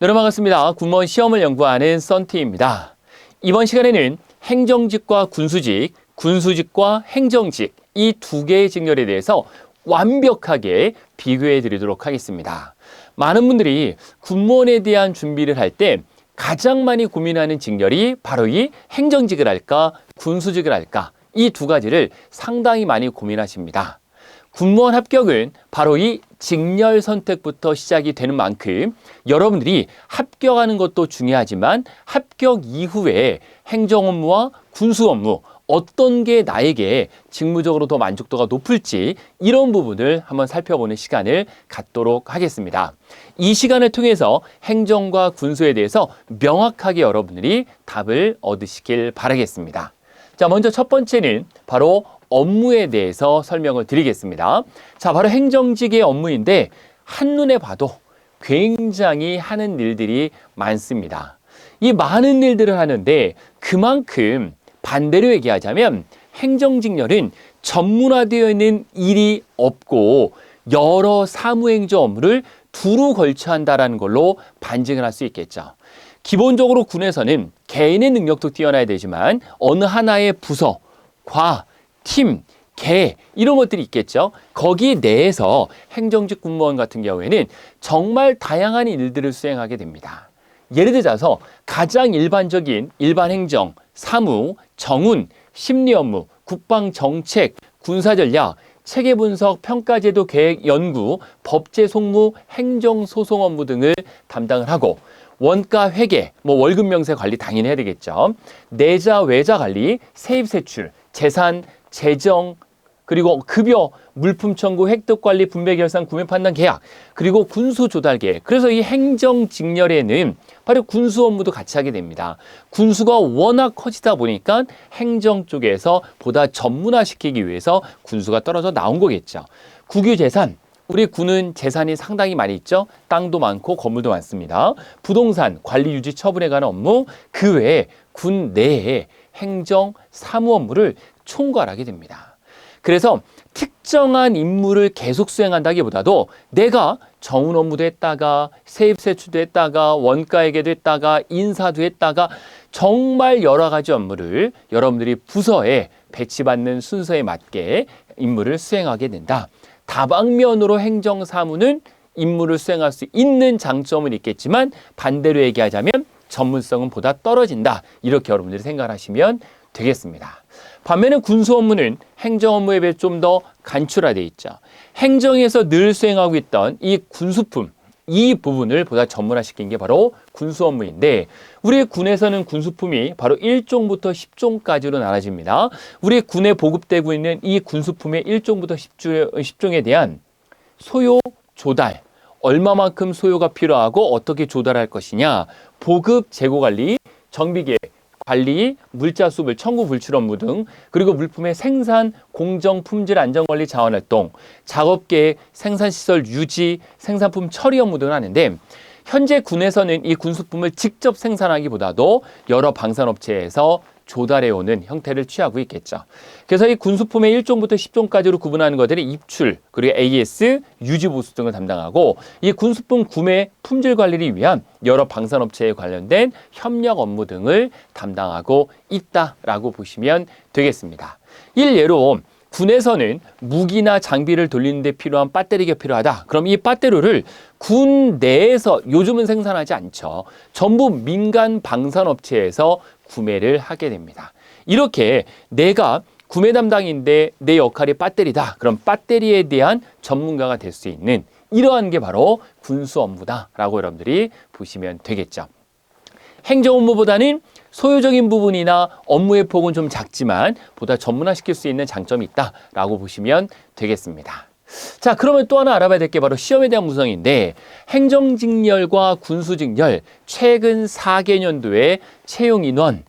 여러분 반갑습니다. 군무원 시험을 연구하는 썬티입니다. 이번 시간에는 행정직과 군수직, 군수직과 행정직 이 두 개의 직렬에 대해서 완벽하게 비교해 드리도록 하겠습니다. 많은 분들이 군무원에 대한 준비를 할 때 가장 많이 고민하는 직렬이 바로 이 행정직을 할까, 군수직을 할까 이 두 가지를 상당히 많이 고민하십니다. 군무원 합격은 바로 이 직렬 선택부터 시작이 되는 만큼 여러분들이 합격하는 것도 중요하지만 합격 이후에 행정 업무와 군수 업무 어떤 게 나에게 직무적으로 더 만족도가 높을지 이런 부분을 한번 살펴보는 시간을 갖도록 하겠습니다. 이 시간을 통해서 행정과 군수에 대해서 명확하게 여러분들이 답을 얻으시길 바라겠습니다. 자, 먼저 첫 번째는 바로 업무에 대해서 설명을 드리겠습니다. 자, 바로 행정직의 업무인데 한눈에 봐도 굉장히 하는 일들이 많습니다. 이 많은 일들을 하는데 그만큼 반대로 얘기하자면 행정직렬은 전문화되어 있는 일이 없고 여러 사무행정 업무를 두루 걸쳐 한다라는 걸로 반증을 할 수 있겠죠. 기본적으로 군에서는 개인의 능력도 뛰어나야 되지만 어느 하나의 부서, 과, 팀, 개 이런 것들이 있겠죠. 거기 내에서 행정직 군무원 같은 경우에는 정말 다양한 일들을 수행하게 됩니다. 예를 들어서 가장 일반적인 일반 행정, 사무, 정운, 심리 업무, 국방 정책, 군사 전략, 체계 분석, 평가 제도 계획 연구, 법제 송무, 행정 소송 업무 등을 담당을 하고 원가 회계, 뭐 월급 명세 관리 당연히 해야 되겠죠. 내자 외자 관리, 세입 세출, 재산 재정 그리고 급여, 물품 청구, 획득 관리, 분배 결산, 구매 판단 계약, 그리고 군수 조달 계획. 그래서 이 행정 직렬에는 바로 군수 업무도 같이 하게 됩니다. 군수가 워낙 커지다 보니까 행정 쪽에서 보다 전문화시키기 위해서 군수가 떨어져 나온 거겠죠. 국유 재산, 우리 군은 재산이 상당히 많이 있죠. 땅도 많고 건물도 많습니다. 부동산, 관리, 유지, 처분에 관한 업무, 그 외에 군 내에 행정, 사무 업무를 총괄하게 됩니다. 그래서 특정한 임무를 계속 수행한다기보다도 내가 정운 업무도 했다가 세입 세출도 했다가 원가에게도 했다가 인사도 했다가 정말 여러 가지 업무를 여러분들이 부서에 배치받는 순서에 맞게 임무를 수행하게 된다. 다방면으로 행정 사무는 임무를 수행할 수 있는 장점은 있겠지만 반대로 얘기하자면 전문성은 보다 떨어진다. 이렇게 여러분들이 생각하시면 되겠습니다. 반면에 군수 업무는 행정 업무에 비해 좀 더 간추라되어 있죠. 행정에서 늘 수행하고 있던 이 군수품, 이 부분을 보다 전문화시킨 게 바로 군수 업무인데 우리 군에서는 군수품이 바로 1종부터 10종까지로 나눠집니다. 우리 군에 보급되고 있는 이 군수품의 1종부터 10종 에 대한 소요 조달, 얼마만큼 소요가 필요하고 어떻게 조달할 것이냐, 보급 재고 관리, 정비 계획, 관리, 물자 수불, 청구 불출 업무 등 그리고 물품의 생산, 공정, 품질 안전 관리 자원 활동, 작업 계획, 생산 시설 유지, 생산품 처리 업무 등을 하는데 현재 군에서는 이 군수품을 직접 생산하기보다도 여러 방산업체에서 조달해오는 형태를 취하고 있겠죠. 그래서 이 군수품의 1종부터 10종까지로 구분하는 것들이 입출, 그리고 AS, 유지보수 등을 담당하고 이 군수품 구매 품질 관리를 위한 여러 방산업체에 관련된 협력 업무 등을 담당하고 있다라고 보시면 되겠습니다. 일예로 군에서는 무기나 장비를 돌리는 데 필요한 배터리가 필요하다. 그럼 이 배터리를 군 내에서 요즘은 생산하지 않죠. 전부 민간 방산업체에서 구매를 하게 됩니다. 이렇게 내가 구매 담당인데 내 역할이 배터리다. 그럼 배터리에 대한 전문가가 될 수 있는 이러한 게 바로 군수 업무다라고 여러분들이 보시면 되겠죠. 행정 업무보다는 소유적인 부분이나 업무의 폭은 좀 작지만 보다 전문화시킬 수 있는 장점이 있다라고 보시면 되겠습니다. 자, 그러면 또 하나 알아봐야 될 게 바로 시험에 대한 구성인데 행정직렬과 군수직렬 최근 4개년도의 채용 인원,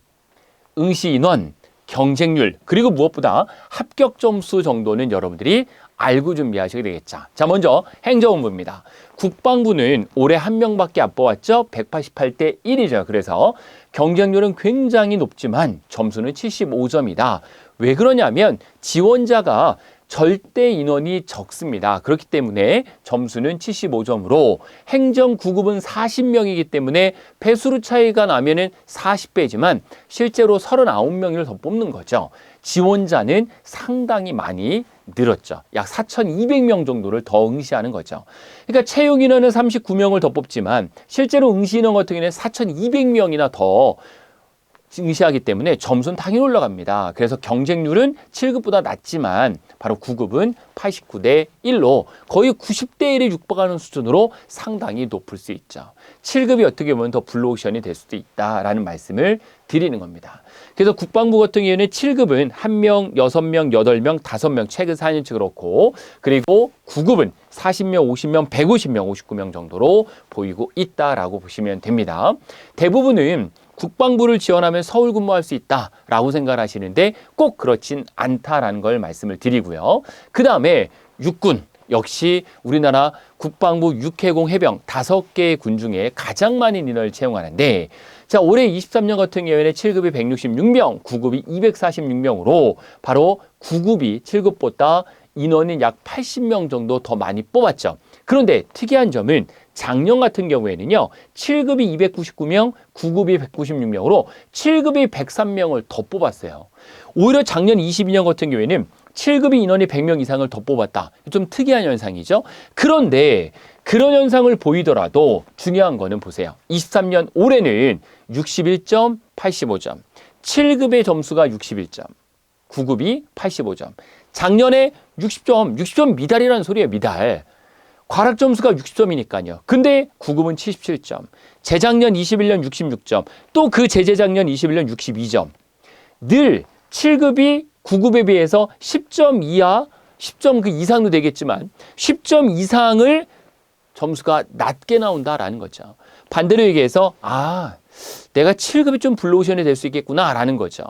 응시 인원, 경쟁률 그리고 무엇보다 합격 점수 정도는 여러분들이 알고 준비하셔야 되겠죠. 자, 먼저 행정본부입니다. 국방부는 올해 한 명밖에 안 뽑았죠. 188대 1이죠. 그래서 경쟁률은 굉장히 높지만 점수는 75점이다. 왜 그러냐면 지원자가 절대 인원이 적습니다. 그렇기 때문에 점수는 75점으로 행정 9급은 40명이기 때문에 배수로 차이가 나면은 40배지만 실제로 39명을 더 뽑는 거죠. 지원자는 상당히 많이 늘었죠. 약 4,200명 정도를 더 응시하는 거죠. 그러니까 채용 인원은 39명을 더 뽑지만 실제로 응시 인원 같은 경우에는 4,200명이나 더 응시하기 때문에 점수는 당연히 올라갑니다. 그래서 경쟁률은 7급보다 낮지만 바로 9급은 89대 1로 거의 90대 1에 육박하는 수준으로 상당히 높을 수 있죠. 7급이 어떻게 보면 더 블루오션이 될 수도 있다라는 말씀을 드리는 겁니다. 그래서 국방부 같은 경우에는 7급은 1명, 6명, 8명, 5명 최근 4년치 그렇고 그리고 9급은 40명, 50명, 150명, 59명 정도로 보이고 있다라고 보시면 됩니다. 대부분은 국방부를 지원하면 서울 근무할 수 있다라고 생각하시는데 꼭 그렇진 않다라는 걸 말씀을 드리고요. 그 다음에 육군 역시 우리나라 국방부 육해공 해병 다섯 개의 군 중에 가장 많은 인원을 채용하는데 자 올해 23년 같은 경우에는 7급이 166명, 9급이 246명으로 바로 9급이 7급보다 인원이 약 80명 정도 더 많이 뽑았죠. 그런데 특이한 점은 작년 같은 경우에는요, 7급이 299명, 9급이 196명으로 7급이 103명을 더 뽑았어요. 오히려 작년 22년 같은 경우에는 7급이 인원이 100명 이상을 더 뽑았다. 좀 특이한 현상이죠. 그런데 그런 현상을 보이더라도 중요한 거는 보세요. 23년 올해는 61점, 85점. 7급의 점수가 61점. 9급이 85점. 작년에 60점, 60점 미달이라는 소리예요, 미달. 과락 점수가 60점이니까요. 근데 9급은 77점. 재작년 21년 66점. 또 그 재재작년 21년 62점. 늘 7급이 9급에 비해서 10점 이하, 10점 그 이상도 되겠지만 10점 이상을 점수가 낮게 나온다라는 거죠. 반대로 얘기해서 아, 내가 7급이 좀 블루오션이 될 수 있겠구나라는 거죠.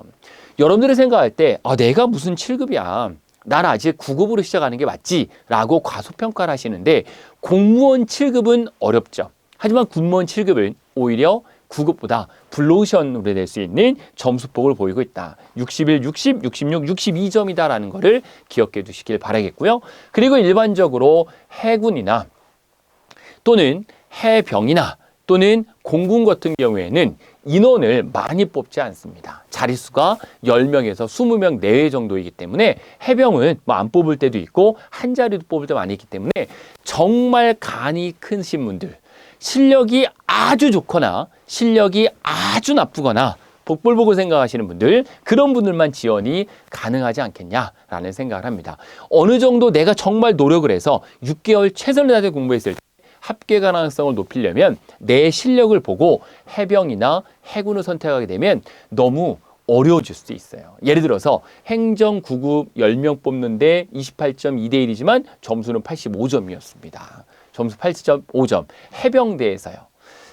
여러분들이 생각할 때 아, 내가 무슨 7급이야. 난 아직 9급으로 시작하는 게 맞지? 라고 과소평가를 하시는데 공무원 7급은 어렵죠. 하지만 군무원 7급은 오히려 9급보다 블루오션으로 될 수 있는 점수폭을 보이고 있다. 61, 60, 66, 62점이다라는 거를 기억해 두시길 바라겠고요. 그리고 일반적으로 해군이나 또는 해병이나 또는 공군 같은 경우에는 인원을 많이 뽑지 않습니다. 자릿수가 10명에서 20명 내외 정도이기 때문에 해병은 뭐 안 뽑을 때도 있고 한 자리도 뽑을 때 많이 있기 때문에 정말 간이 큰 신분들 실력이 아주 좋거나 실력이 아주 나쁘거나 복불 보고 생각하시는 분들 그런 분들만 지원이 가능하지 않겠냐라는 생각을 합니다. 어느 정도 내가 정말 노력을 해서 6개월 최선을 다해 공부했을 때 합계 가능성을 높이려면 내 실력을 보고 해병이나 해군을 선택하게 되면 너무 어려워질 수도 있어요. 예를 들어서 행정 9급 10명 뽑는데 28.2대 1이지만 점수는 85점이었습니다. 점수 80.5점. 해병대에서요.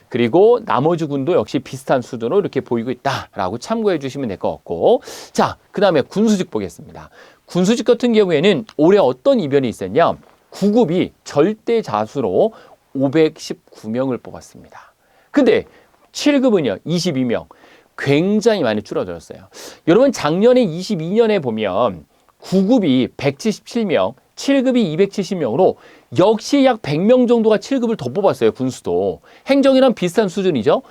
그리고 나머지 군도 역시 비슷한 수준으로 이렇게 보이고 있다라고 참고해 주시면 될 것 같고 자, 그 다음에 군수직 보겠습니다. 군수직 같은 경우에는 올해 어떤 이변이 있었냐 9급이 절대 자수로 519명을 뽑았습니다. 근데 7급은요, 22명. 굉장히 많이 줄어들었어요. 여러분, 작년에 22년에 보면 9급이 177명, 7급이 270명으로 역시 약 100명 정도가 7급을 더 뽑았어요, 군수도. 행정이랑 비슷한 수준이죠.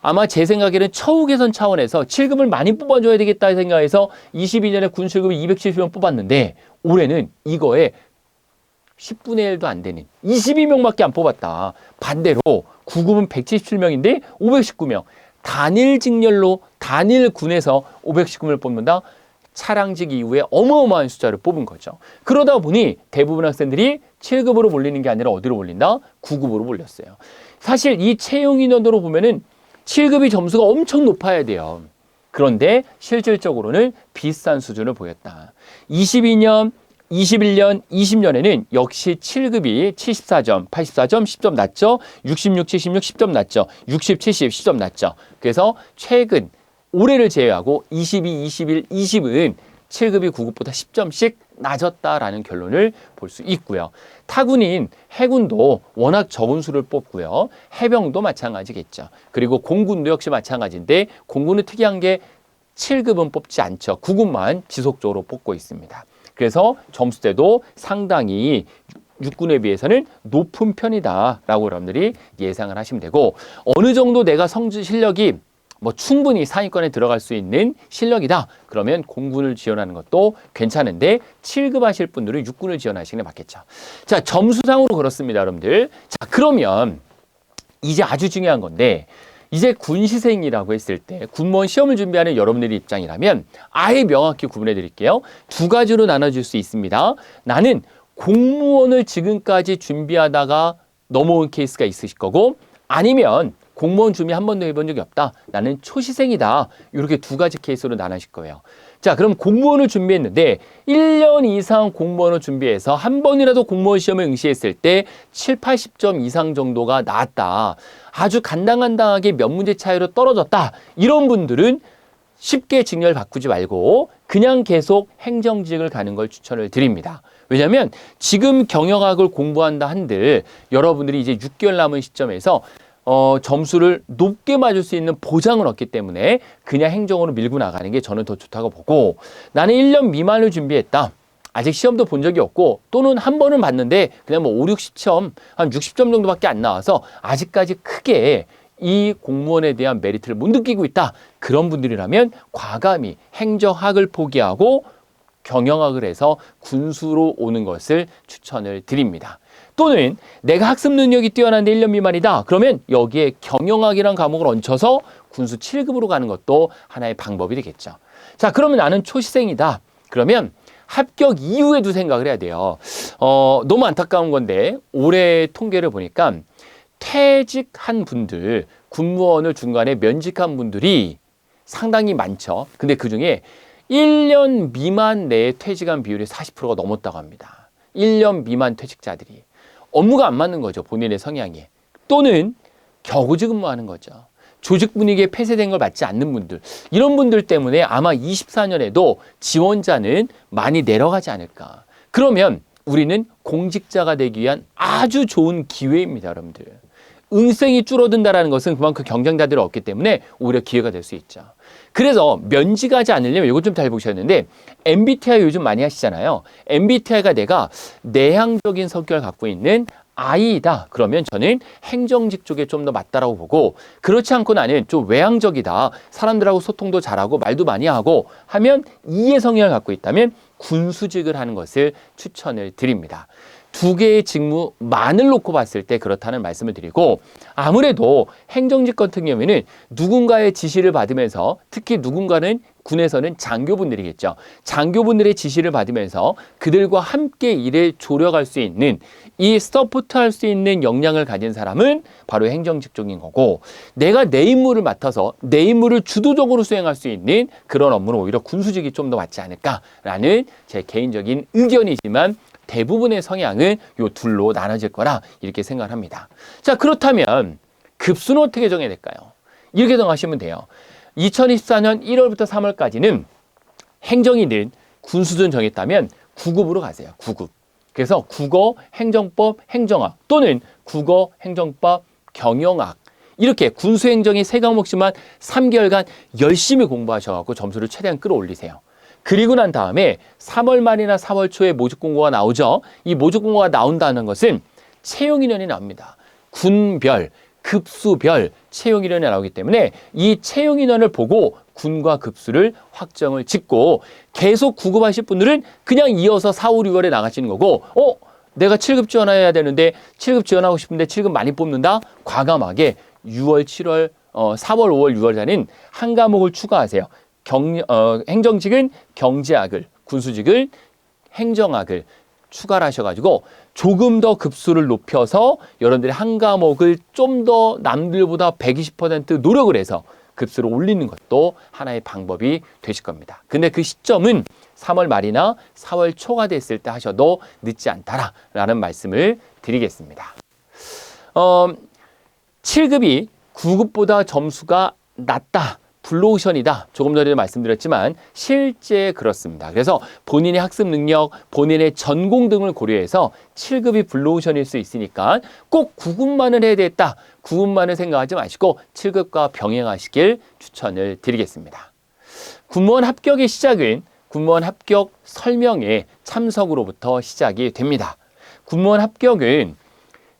아마 제 생각에는 처우 개선 차원에서 7급을 많이 뽑아줘야 되겠다 생각해서 22년에 군 7급이 270명 뽑았는데 올해는 이거에 10분의 1도 안 되는 22명밖에 안 뽑았다. 반대로 9급은 177명인데 519명. 단일 직렬로 단일 군에서 519명을 뽑는다. 차량직 이후에 어마어마한 숫자를 뽑은 거죠. 그러다 보니 대부분 학생들이 7급으로 몰리는 게 아니라 어디로 몰린다? 9급으로 몰렸어요. 사실 이 채용 인원으로 보면은 7급이 점수가 엄청 높아야 돼요. 그런데 실질적으로는 비싼 수준을 보였다. 22년 21년, 20년에는 역시 7급이 74점, 84점, 10점 낮죠. 66, 76, 10점 낮죠. 60, 70, 10점 낮죠. 그래서 최근 올해를 제외하고 22, 21, 20은 7급이 9급보다 10점씩 낮았다라는 결론을 볼 수 있고요. 타군인 해군도 워낙 적은 수를 뽑고요. 해병도 마찬가지겠죠. 그리고 공군도 역시 마찬가지인데 공군은 특이한 게 7급은 뽑지 않죠. 9급만 지속적으로 뽑고 있습니다. 그래서 점수대도 상당히 육군에 비해서는 높은 편이다라고 여러분들이 예상을 하시면 되고 어느 정도 내가 성질 실력이 뭐 충분히 상위권에 들어갈 수 있는 실력이다. 그러면 공군을 지원하는 것도 괜찮은데 7급 하실 분들은 육군을 지원하시는 게 맞겠죠. 자, 점수상으로 그렇습니다, 여러분들. 자, 그러면 이제 아주 중요한 건데 이제 군시생이라고 했을 때 군무원 시험을 준비하는 여러분들의 입장이라면 아예 명확히 구분해 드릴게요. 두 가지로 나눠질 수 있습니다. 나는 공무원을 지금까지 준비하다가 넘어온 케이스가 있으실 거고 아니면 공무원 준비 한 번도 해본 적이 없다. 나는 초시생이다. 이렇게 두 가지 케이스로 나눠질 거예요. 자, 그럼 공무원을 준비했는데 1년 이상 공무원을 준비해서 한 번이라도 공무원 시험에 응시했을 때 7, 80점 이상 정도가 나왔다. 아주 간당간당하게 몇 문제 차이로 떨어졌다. 이런 분들은 쉽게 직렬 바꾸지 말고 그냥 계속 행정직을 가는 걸 추천을 드립니다. 왜냐하면 지금 경영학을 공부한다 한들 여러분들이 이제 6개월 남은 시점에서 어, 점수를 높게 맞을 수 있는 보장을 얻기 때문에 그냥 행정으로 밀고 나가는 게 저는 더 좋다고 보고 나는 1년 미만을 준비했다. 아직 시험도 본 적이 없고 또는 한 번은 봤는데 그냥 뭐 5, 60점, 한 60점 정도밖에 안 나와서 아직까지 크게 이 공무원에 대한 메리트를 못 느끼고 있다. 그런 분들이라면 과감히 행정학을 포기하고 경영학을 해서 군수로 오는 것을 추천을 드립니다. 또는 내가 학습 능력이 뛰어난데 1년 미만이다. 그러면 여기에 경영학이란 과목을 얹혀서 군수 7급으로 가는 것도 하나의 방법이 되겠죠. 자, 그러면 나는 초시생이다. 그러면 합격 이후에도 생각을 해야 돼요. 어, 너무 안타까운 건데 올해 통계를 보니까 퇴직한 분들, 군무원을 중간에 면직한 분들이 상당히 많죠. 근데 그 중에 1년 미만 내에 퇴직한 비율이 40%가 넘었다고 합니다. 1년 미만 퇴직자들이. 업무가 안 맞는 거죠. 본인의 성향에. 또는 겨우지 근무하는 거죠. 조직 분위기에 폐쇄된 걸 맞지 않는 분들. 이런 분들 때문에 아마 24년에도 지원자는 많이 내려가지 않을까. 그러면 우리는 공직자가 되기 위한 아주 좋은 기회입니다, 여러분들. 응생이 줄어든다라는 것은 그만큼 경쟁자들이 없기 때문에 오히려 기회가 될 수 있죠. 그래서 면직하지 않으려면 이것 좀 잘 보셨는데 MBTI 요즘 많이 하시잖아요. MBTI가 내가 내향적인 성격을 갖고 있는 I다. 그러면 저는 행정직 쪽에 좀 더 맞다라고 보고 그렇지 않고 나는 좀 외향적이다. 사람들하고 소통도 잘하고 말도 많이 하고 하면 E의 성향을 갖고 있다면 군수직을 하는 것을 추천을 드립니다. 두 개의 직무만을 놓고 봤을 때 그렇다는 말씀을 드리고 아무래도 행정직 같은 경우에는 누군가의 지시를 받으면서 특히 누군가는 군에서는 장교분들이겠죠. 장교분들의 지시를 받으면서 그들과 함께 일에 조력할 수 있는 이 서포트 할 수 있는 역량을 가진 사람은 바로 행정직 쪽인 거고 내가 내 임무를 맡아서 내 임무를 주도적으로 수행할 수 있는 그런 업무는 오히려 군수직이 좀 더 맞지 않을까라는 제 개인적인 의견이지만 대부분의 성향은 요 둘로 나눠질 거라 이렇게 생각을 합니다. 자, 그렇다면 급수는 어떻게 정해야 될까요? 이렇게 정하시면 돼요. 2024년 1월부터 3월까지는 행정이든 군수든 정했다면 9급으로 가세요. 9급. 그래서 국어, 행정법, 행정학 또는 국어, 행정법, 경영학 이렇게 군수행정이 세 과목씩만 3개월간 열심히 공부하셔갖고 점수를 최대한 끌어올리세요. 그리고 난 다음에 3월 말이나 4월 초에 모집 공고가 나오죠. 이 모집 공고가 나온다는 것은 채용 인원이 나옵니다. 군별, 급수별 채용 인원이 나오기 때문에 이 채용 인원을 보고 군과 급수를 확정을 짓고 계속 구급하실 분들은 그냥 이어서 4, 5, 6월에 나가시는 거고 어? 내가 7급 지원해야 되는데 7급 지원하고 싶은데 7급 많이 뽑는다? 과감하게 6월, 7월, 어, 4월, 5월, 6월 자는 한 과목을 추가하세요. 경, 어, 행정직은 경제학을, 군수직을 행정학을 추가를 하셔가지고 조금 더 급수를 높여서 여러분들이 한 과목을 좀 더 남들보다 120% 노력을 해서 급수를 올리는 것도 하나의 방법이 되실 겁니다. 근데 그 시점은 3월 말이나 4월 초가 됐을 때 하셔도 늦지 않다라는 말씀을 드리겠습니다. 어, 7급이 9급보다 점수가 낮다. 블루오션이다. 조금 전에도 말씀드렸지만 실제 그렇습니다. 그래서 본인의 학습 능력, 본인의 전공 등을 고려해서 7급이 블루오션일 수 있으니까 꼭 9급만을 해야 되겠다. 9급만을 생각하지 마시고 7급과 병행하시길 추천을 드리겠습니다. 군무원 합격의 시작은 군무원 합격 설명회 참석으로부터 시작이 됩니다. 군무원 합격은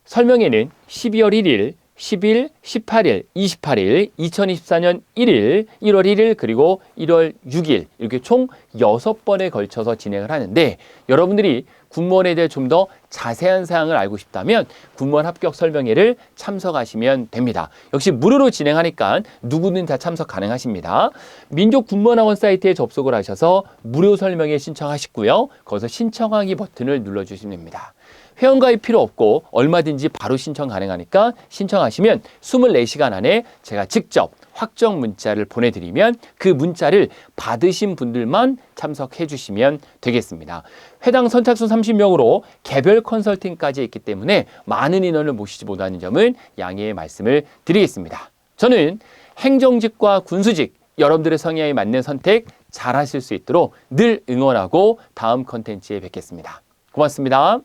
설명회는 12월 1일, 10일, 18일, 28일, 2024년 1일, 1월 1일, 그리고 1월 6일 이렇게 총 6번에 걸쳐서 진행을 하는데 여러분들이 군무원에 대해 좀 더 자세한 사항을 알고 싶다면 군무원 합격 설명회를 참석하시면 됩니다. 역시 무료로 진행하니까 누구든 다 참석 가능하십니다. 민족 군무원학원 사이트에 접속을 하셔서 무료 설명회 신청하시고요. 거기서 신청하기 버튼을 눌러주시면 됩니다. 회원가입 필요 없고 얼마든지 바로 신청 가능하니까 신청하시면 24시간 안에 제가 직접 확정 문자를 보내드리면 그 문자를 받으신 분들만 참석해 주시면 되겠습니다. 회당 선착순 30명으로 개별 컨설팅까지 있기 때문에 많은 인원을 모시지 못하는 점은 양해의 말씀을 드리겠습니다. 저는 행정직과 군수직 여러분들의 성향에 맞는 선택 잘 하실 수 있도록 늘 응원하고 다음 컨텐츠에 뵙겠습니다. 고맙습니다.